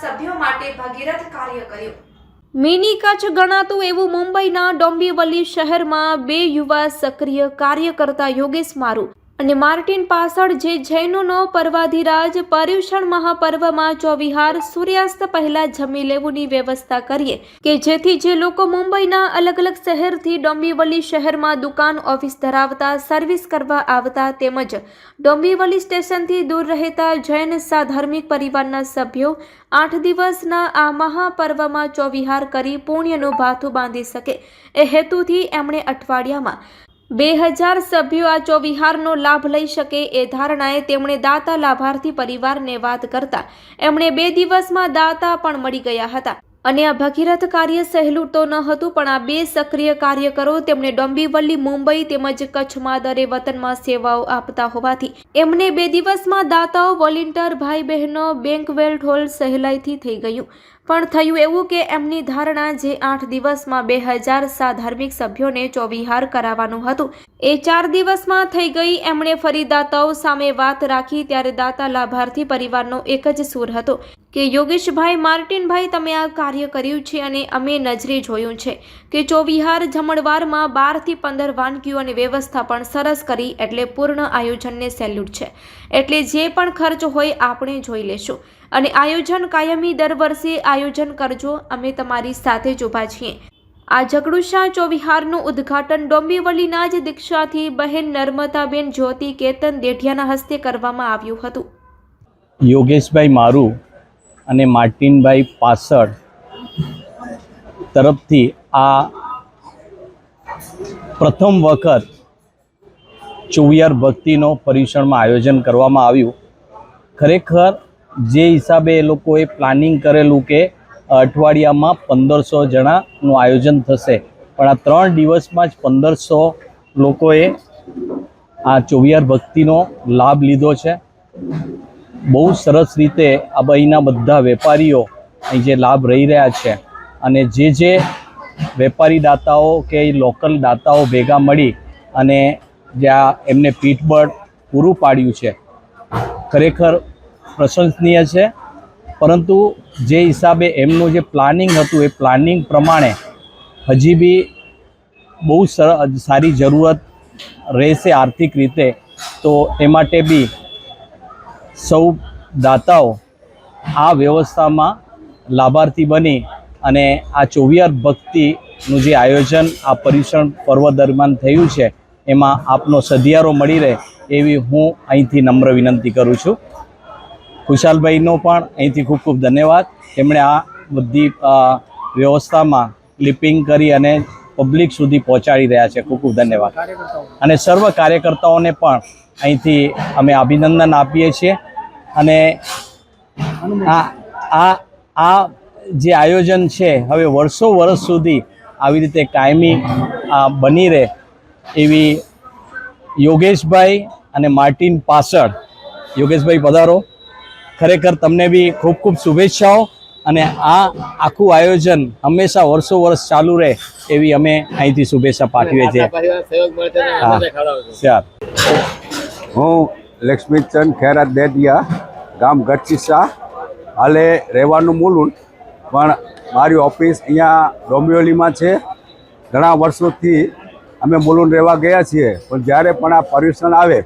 સભ્યો માટે ભગીરથ કાર્ય કર્યું. મિની કચ્છ ગણાતું એવું મુંબઈના ડોંબિવલી શહેરમાં બે યુવા સક્રિય કાર્ય કરતા યોગેશ મારુ અને માર્ટિન પાસળ જે જૈનોનો પર્વાધિરાજ પર્યુષણ મહાપર્વમાં ચોવિહાર સૂર્યાસ્ત પહેલા જમી લેવુંની વ્યવસ્થા કરીએ કે જેથી જે લોકો મુંબઈના અલગ અલગ શહેરથી ડોંબિવલી શહેરમાં દુકાન ઓફિસ ધરાવતા, સર્વિસ કરવા આવતા તેમજ ડોંબિવલી સ્ટેશનથી દૂર રહેતા જૈન સાધાર્મિક પરિવારના સભ્યો આઠ દિવસના આ મહાપર્વમાં ચોવિહાર કરી પુણ્યનું ભાથું બાંધી શકે. એ હેતુથી એમણે અઠવાડિયામાં બે હજાર સભ્યો આ ચોવિહારનો લાભ લઈ શકે એ ધારણાએ તેમણે દાતા લાભાર્થી પરિવારને વાત કરતા એમણે બે દિવસમાં દાતા પણ મળી ગયા હતા. અને આ ભગીરથ કાર્ય સહેલું તો ન હતું, પણ આ બે સક્રિય કાર્યકરો તેમણે ડોંબીવલી મુંબઈ તેમજ કચ્છમાં દરે વતનમાં સેવાઓ આપતા હોવાથી એમને બે દિવસમાં દાતાઓ વોલિન્ટર ભાઈ બહેનો, બેંક વેલ્ટ હોલ સહેલાઈથી થઈ ગયું. પણ થયું એવું કે એમની ધારણા જે આઠ દિવસમાં બે હજાર સા ધાર્મિક સભ્યોને ચોવિહાર કરાવવાનું હતું. એ ચાર દિવસમાં થઈ ગઈ એમણે ફરી દાતાઓ સામે વાત રાખી ત્યારે દાતા લાભાર્થી પરિવારનો એક જ સૂર હતો કે, યોગેશભાઈ, માર્ટિનભાઈ, તમે આ કાર્ય કર્યું છે અને અમે નજરે જોયું છે કે ચોવિહાર જમણવારમાં બારથી પંદર વાનગીઓ અને વ્યવસ્થા પણ સરસ કરી એટલે પૂર્ણ આયોજનને સેલ્યુટ છે. એટલે જે પણ ખર્ચ હોય આપણે જોઈ લેશું. અને આયોજન કાયમી દર વર્ષે આયોજન કરજો. અમે તમારી સાથે જ ઊભા છીએ. આ જગડુશા ચોવિહારનું ઉદ્ઘાટન ડોંબીવલીના જ દીક્ષાથી બહેન નર્મદાબેન જ્યોતિ કેતન દેઢિયાના હસ્તે કરવામાં આવ્યું હતું. યોગેશભાઈ મારુ અને માર્ટિનભાઈ પાસળ તરફથી આ પ્રથમ વખત ચોવિયાર ભક્તિનો પરીક્ષણમાં આયોજન કરવામાં આવ્યું. ખરેખર જે હિસાબે એ લોકોએ પ્લાનિંગ કરેલું કે અઠવાડિયામાં પંદરસો જણાનું આયોજન થશે. પણ આ ત્રણ દિવસમાં જ પંદરસો લોકોએ આ ચોવિયાર ભક્તિનો લાભ લીધો છે. બહુ સરસ રીતે આ અહીંના બધા વેપારીઓ અહીં જે લાભ રહી રહ્યા છે અને જે જે વેપારી દાતાઓ કે લોકલ દાતાઓ ભેગા મળી અને જ્યાં એમને પીઠબળ પૂરું પાડ્યું છે, ખરેખર પ્રશંસનીય છે. પરંતુ જે હિસાબે એમનું જે પ્લાનિંગ હતું, એ પ્લાનિંગ પ્રમાણે હજી બી બહુ સર જરૂરત રહેશે આર્થિક રીતે. તો એ માટે બી સૌ દાતાઓ આ વ્યવસ્થામાં લાભાર્થી બની અને આ ચોવિયાર ભક્તિનું જે આયોજન, આ પર્યુષણ પર્વ દરમિયાન થયું છે, એમાં આપનો સધિયારો મળી રહે એવી હું અહીંથી નમ્ર વિનંતી કરું છું. ખુશાલભાઈનો પણ અહીંથી ખૂબ ખૂબ ધન્યવાદ. એમણે આ બધી વ્યવસ્થામાં ક્લિપિંગ કરી અને પબ્લિક સુધી પહોંચાડી રહ્યા છે. ખૂબ ખૂબ ધન્યવાદ. અને સર્વ કાર્યકર્તાઓને પણ અહીંથી અમે અભિનંદન આપીએ છીએ. અને આ આ આ જે આયોજન છે, હવે વર્ષો વર્ષ સુધી આવી રીતે કાયમી બની રહે એવી યોગેશભાઈ અને માર્ટિન પાસળ. યોગેશભાઈ પધારો. ખરેખર તમને બી ખૂબ ખૂબ શુભેચ્છાઓ અને આ આખું આયોજન હંમેશા વર્ષો વર્ષ ચાલુ રહે એવી અમે અહીંથી શુભેચ્છા પાઠવીએ છીએ. હા. લક્ષ્મીચંદ ખેરા દેડિયા ગામ ગઢચીસા હાલે રહેવાનું મૂલું પણ મારી ઓફિસ અહીંયા ડોંબિવલીમાં છે. ઘણા વર્ષોથી અમે મૂલું રહેવા ગયા છીએ પણ જ્યારે પણ આ પર્યુષણ આવે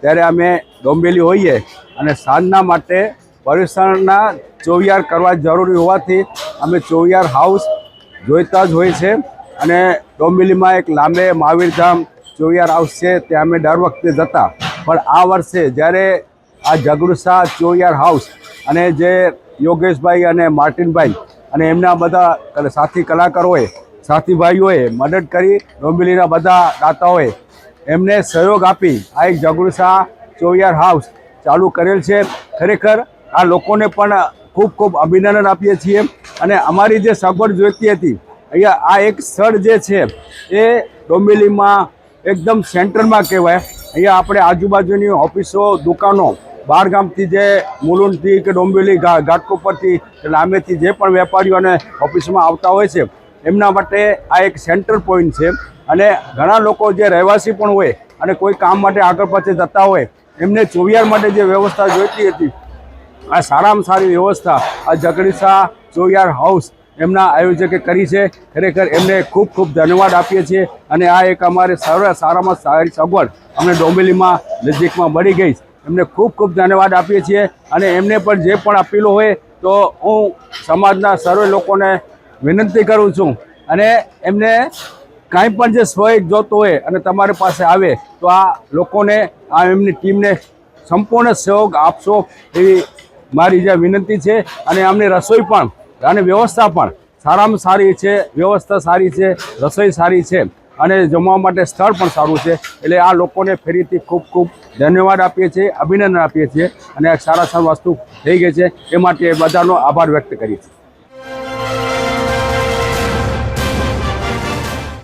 ત્યારે અમે ડોંબેલી હોઈએ. અને સાંજના માટે પર્યુષણના ચોવિયાર કરવા જરૂરી હોવાથી અમે ચોવિયાર હાઉસ જોઈતા જ હોય છે. અને ડોંબિલીમાં એક લાંબે મહાવીરધામ ચોવિયાર હાઉસ છે, ત્યાં અમે દર વખતે જતા. પણ આ વર્ષે જ્યારે આ જગડુસા ચોવિયાર હાઉસ અને જે યોગેશભાઈ અને માર્ટિનભાઈ અને એમના બધા સાથી કલાકારોએ, સાથી ભાઈઓએ મદદ કરી ડોંબિલીના બધા દાતાઓએ એમને સહયોગ આપી આ એક જગડુસા ચોવિયાર હાઉસ ચાલુ કરેલ છે. ખરેખર આ લોકોને પણ ખૂબ ખૂબ અભિનંદન આપીએ છીએ. અને અમારી જે સગવડ જોઈતી હતી, અહીંયા આ એક સ્થળ જે છે, એ ડોંબેલીમાં એકદમ સેન્ટરમાં કહેવાય. અહીંયા આપણે આજુબાજુની ઓફિસો, દુકાનો બહાર ગામથી જે મુલુંડથી કે ડોંબેલી ઘા ઘાટકોપરથી કે લાંબેથી જે પણ વેપારીઓ અને ઓફિસમાં આવતા હોય છે, એમના માટે આ એક સેન્ટર પોઈન્ટ છે. અને ઘણા લોકો જે રહેવાસી પણ હોય અને કોઈ કામ માટે આગળ પાછળ જતા હોય એમને ચોવિયાર માટે જે વ્યવસ્થા જોઈતી હતી, આ સારામાં સારી વ્યવસ્થા, આ જગડી શાહ ચોવિયાર હાઉસ એમના આયોજકે કરી છે. ખરેખર એમને ખૂબ ખૂબ ધન્યવાદ આપીએ છીએ અને આ એક અમારે સારા સારામાં સારી સગવડ અમને ડોંબેલીમાં નજીકમાં મળી ગઈ. એમને ખૂબ ખૂબ ધન્યવાદ આપીએ છીએ અને એમને પણ જે પણ અપીલો હોય તો હું સમાજના સર્વે લોકોને વિનંતી કરું છું. અને એમને કાંઈ પણ જે સ્વયં જોતો હોય અને તમારી પાસે આવે તો આ લોકોને આ એમની ટીમને સંપૂર્ણ સહયોગ આપશો એવી મારી જે વિનંતી છે. અને આમની રસોઈ પણ અને વ્યવસ્થા પણ સારામાં સારી છે, વ્યવસ્થા સારી છે, રસોઈ સારી છે અને જમવા માટે સ્થળ પણ સારું છે. એટલે આ લોકોને ફરીથી ખૂબ ખૂબ ધન્યવાદ આપીએ છીએ, અભિનંદન આપીએ છીએ અને સારા સારા વસ્તુ થઈ ગઈ છે. એ માટે બધાનો આભાર વ્યક્ત કરીએ છીએ.